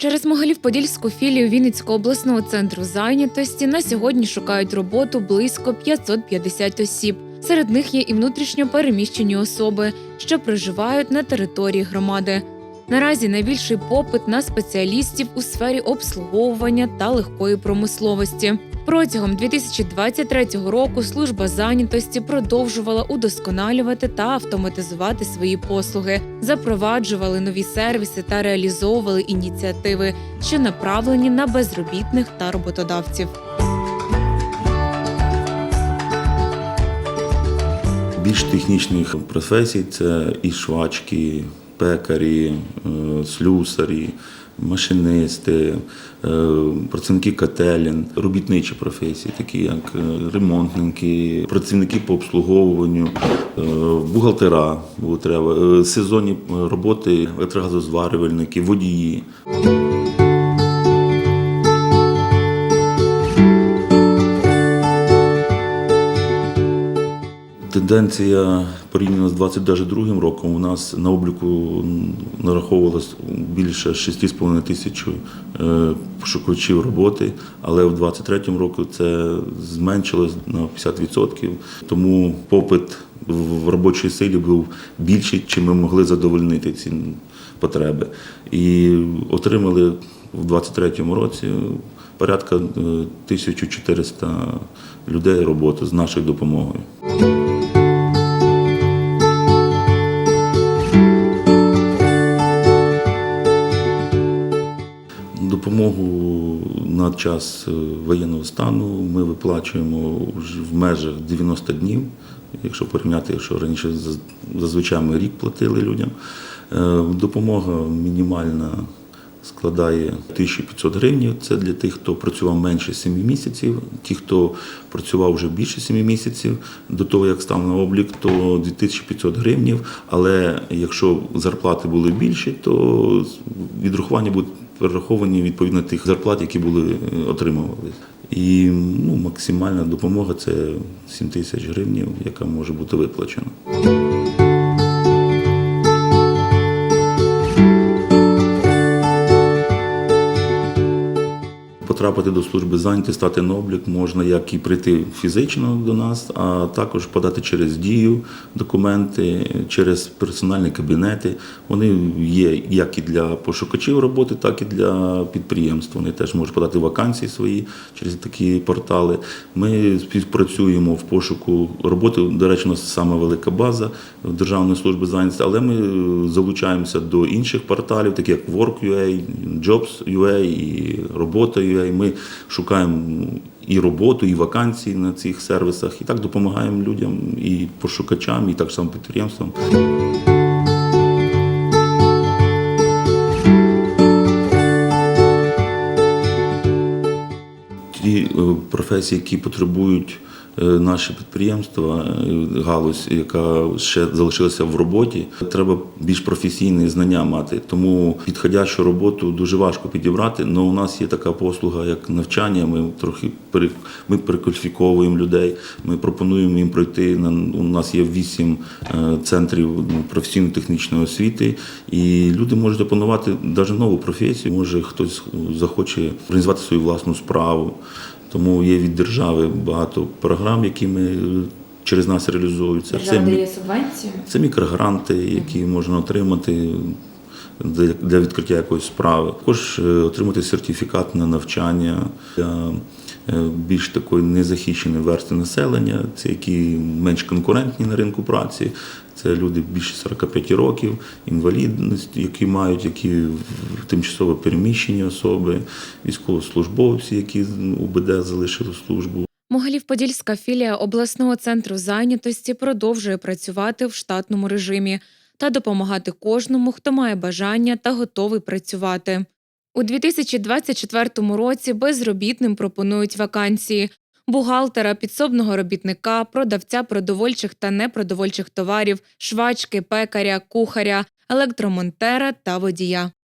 Через Могилів-Подільську філію Вінницького обласного центру зайнятості на сьогодні шукають роботу близько 550 осіб. Серед них є і внутрішньо переміщені особи, що проживають на території громади. Наразі найбільший попит на спеціалістів у сфері обслуговування та легкої промисловості. Протягом 2023 року служба зайнятості продовжувала удосконалювати та автоматизувати свої послуги, запроваджували нові сервіси та реалізовували ініціативи, що направлені на безробітних та роботодавців. Більш технічних професій це і швачки, пекарі, е, слюсарі, машинисти, е, працівники котелін, робітничі професії, такі як е, ремонтники, працівники по обслуговуванню, бухгалтера, треба, сезонні роботи, електрогазозварювальники, водії. Тенденція порівняно з 2022 роком у нас на обліку нараховувалось більше 6,5 тисяч е, пошукачів роботи, але в 2023 році це зменшилось на 50%. Тому попит в робочій силі був більший, чим ми могли задовольнити ці потреби. І отримали в 2023 році порядка е, 1400 людей роботи з нашою допомогою. На час е, воєнного стану ми виплачуємо в межах 90 днів. Якщо порівняти, якщо раніше зазвичай ми рік платили людям. Е, Допомога мінімальна складає 1500 гривень. Це для тих, хто працював менше 7 місяців. Ті, хто працював вже більше 7 місяців до того, як став на облік, то 2500 гривень. Але якщо зарплати були більші, то відрахування будуть перераховані відповідно тих зарплат, які були е, отримували. І ну, максимальна допомога це 7 тисяч гривень, яка може бути виплачена. Потрапити до служби зайняті, стати на облік можна як і прийти фізично до нас, а також подати через дію документи, через персональні кабінети. Вони є як і для пошукачів роботи, так і для підприємств. Вони теж можуть подати вакансії свої через такі портали. Ми співпрацюємо в пошуку роботи. До речі, у нас саме велика база Державної служби зайнятості, але ми залучаємося до інших порталів, таких як Work.ua, Jobs.ua і Робота.ua. Ми шукаємо і роботу, і вакансії на цих сервісах, і так допомагаємо людям, і пошукачам, і так само підприємствам. Ті е, професії, які потребують наші підприємства, е, галузь, яка ще залишилася в роботі, треба більш професійні знання мати. Тому підходящу роботу дуже важко підібрати. Але у нас є така послуга, як навчання. Ми трохи пере- ми перекваліфіковуємо людей. Ми пропонуємо їм пройти. У нас є вісім е, центрів ну, професійно-технічної освіти, і люди можуть опанувати навіть нову професію. Може хтось захоче організувати свою власну справу. Тому є від держави багато програм, які ми е, через нас реалізуються. Держава це, дає субвенцію. це мікрогранти, які можна отримати для- відкриття якоїсь справи. Також е, отримати сертифікат на навчання для е, більш такої незахищеної верстви населення, це які менш конкурентні на ринку праці. Це люди більше 45 років, інвалідність, які мають, які тимчасово переміщені особи, військовослужбовці, які УБД залишили службу. Могилів-Подільська філія обласного центру зайнятості продовжує працювати в штатному режимі та допомагати кожному, хто має бажання та готовий працювати. У 2024 році безробітним пропонують вакансії бухгалтера, підсобного робітника, продавця продовольчих та непродовольчих товарів, швачки, пекаря, кухаря, електромонтера та водія.